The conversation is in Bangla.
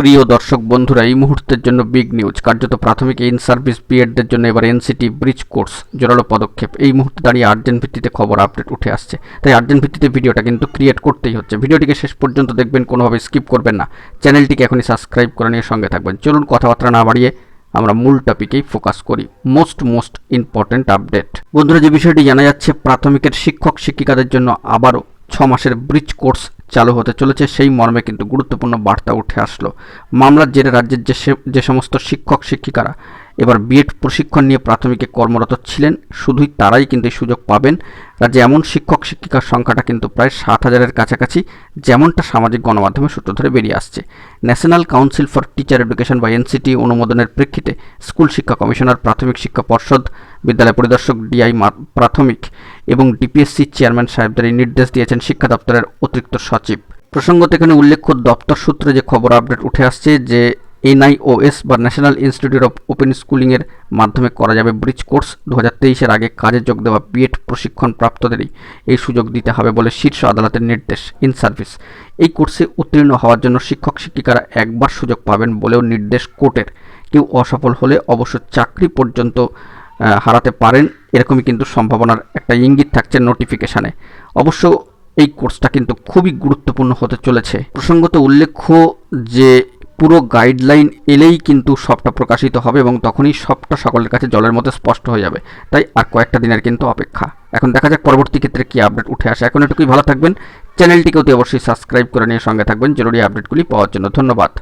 প্রিয় দর্শক বন্ধুরা, এই মুহূর্তের জন্য বিগ নিউজ কার্যত প্রাথমিক ইন সার্ভিস বিএডদের জন্য এবার এনসিটি ব্রিজ কোর্স জোরালো পদক্ষেপ। এই মুহূর্তে দাঁড়িয়ে আর্জেন্ট ভিত্তিতে খবর আপডেট উঠে আসছে। তাই আর্জেন্ট ভিত্তিতে ভিডিওটা কিন্তু ক্রিয়েট করতেই হচ্ছে। ভিডিওটিকে শেষ পর্যন্ত দেখবেন, কোনোভাবে স্কিপ করবেন না। চ্যানেলটিকে এখনই সাবস্ক্রাইব করে নিয়ে সঙ্গে থাকবেন। চলুন কথাবার্তা না বাড়িয়ে আমরা মূল টপিকেই ফোকাস করি। মোস্ট মোস্ট ইম্পর্ট্যান্ট আপডেট বন্ধুরা, যে বিষয়টি জানা যাচ্ছে, প্রাথমিকের শিক্ষক শিক্ষিকাদের জন্য আবারও ছ মাসের ব্রিজ কোর্স চালু হতে চলেছে, সেই মর্মে কিন্তু গুরুত্বপূর্ণ বার্তা উঠে আসলো। মামলার জেরে রাজ্যের যে যে সমস্ত শিক্ষক, শিক্ষিকারা এবার বিএড প্রশিক্ষণ নিয়ে প্রাথমিকে কর্মরত ছিলেন, শুধুই তারাই কিন্তু এই সুযোগ পাবেন। রাজ্যে এমন শিক্ষক, শিক্ষিকার সংখ্যাটা কিন্তু প্রায় সাত হাজারের কাছাকাছি, যেমনটা সামাজিক গণমাধ্যমে সূত্র ধরে বেরিয়ে আসছে। National council for teacher education বা এনসিটি অনুমোদনের প্রেক্ষিতে স্কুল শিক্ষা কমিশনার, প্রাথমিক শিক্ষা পর্ষদ, বিদ্যালয় পরিদর্শক ডিআই প্রাথমিক এবং ডিপিএসসি চেয়ারম্যান সাহেবদের এই নির্দেশ দিয়েছেন শিক্ষা দপ্তরের অতিরিক্ত সচিব। প্রসঙ্গত এখানে উল্লেখ্য দপ্তর সূত্রে যে খবর আপডেট উঠে আসছে যে এনআইওএস বা ন্যাশনাল ইনস্টিটিউট অফ ওপেন স্কুলিংয়ের মাধ্যমে করা যাবে ব্রিজ কোর্স দু হাজার আগে কাজে যোগ দেওয়া বিএড প্রশিক্ষণ প্রাপ্তদেরই এই সুযোগ দিতে হবে বলে শীর্ষ আদালতের নির্দেশ ইন সার্ভিস এই কোর্সে উত্তীর্ণ হওয়ার জন্য শিক্ষক শিক্ষিকারা একবার সুযোগ পাবেন বলেও নির্দেশ কোর্টের কেউ অসফল হলে অবশ্য চাকরি পর্যন্ত হারাতে পারেন, এরকমই কিন্তু সম্ভাবনার একটা ইঙ্গিত থাকছে নোটিফিকেশানে অবশ্য এই কোর্সটা কিন্তু খুবই গুরুত্বপূর্ণ হতে চলেছে। প্রসঙ্গত উল্লেখ্য যে, পুরো গাইডলাইন এলেই কিন্তু সবটা প্রকাশিত হবে এবং তখনই সবটা সকলের কাছে জলের মধ্যে স্পষ্ট হয়ে যাবে। তাই আর কয়েকটা দিনের কিন্তু অপেক্ষা। এখন দেখা যাক পরবর্তী ক্ষেত্রে কী আপডেট উঠে আসে। এখন এটুকুই ভালো থাকবেন। চ্যানেলটিকে অতি অবশ্যই সাবস্ক্রাইব করে নিয়ে সঙ্গে থাকবেন। জরুরি আপডেটগুলি পাওয়ার জন্য ধন্যবাদ।